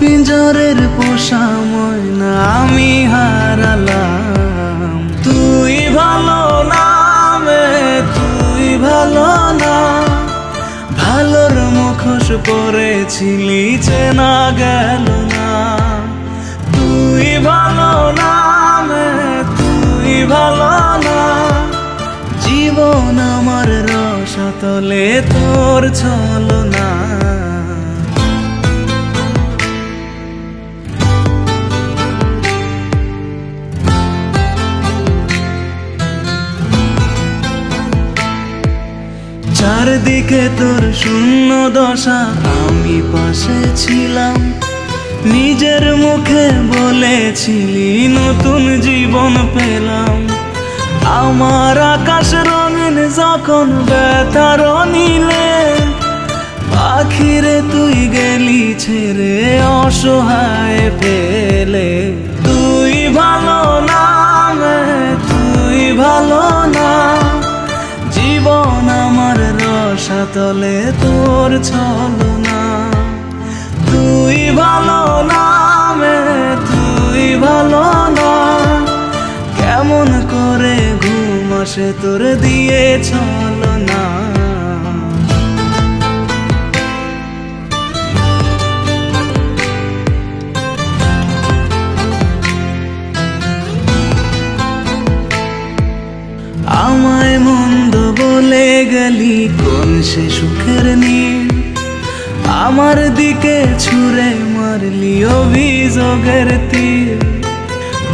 পিঞ্জরের পোষা ময়না, আমি হারালাম। তুই ভালো নামে তুই ভালো না। ভালোর মুখোশ পরেছিলি, চেনা গেল না। তুই ভালো নামে তুই ভালো না। জীবন আমার রসতলে তোর ছলো চারদিকে তোর শূন্য দশা, আমি পাশে ছিলাম। নিজের মুখে বলেছিলি, নতুন জীবন পেলাম। আমার আকাশ রঙিন যখন ব্যথার নিলে পাখিরে তুই গেলি ছেড়ে অসহায় পেলে। রসাতলে তোর ছলো না তুই ভালো নামে, তুই ভালো না। কেমন করে ঘুম আসে তোর দিয়ে ছলো না আমায় গেলি, কোন সে সুখের আমার দিকে ছুঁড়ে মারলি অভিযোগের তীর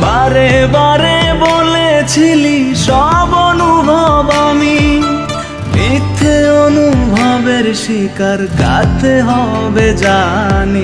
বারে বারে বলেছিলি, সব অনুভব আমি। মিথ্যে অনুভবের শিকার কাতে হবে জানি।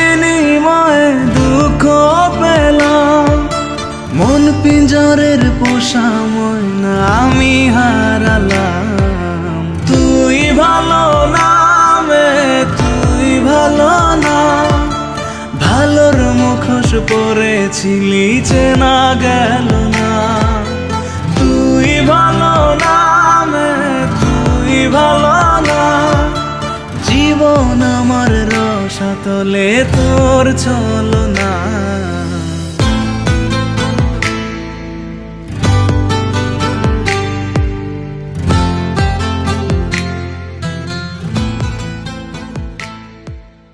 মন পিঞ্জরের পোষা ময়না আমি হারালাম। তুই ভালো নামে, তুই ভালো না। ভালোর মুখোশ পরেছিলি, চেনা গেল না। তুই ভালো নামে, তুই ভালো না। জীবন আমার রসাতলে তোর চলো না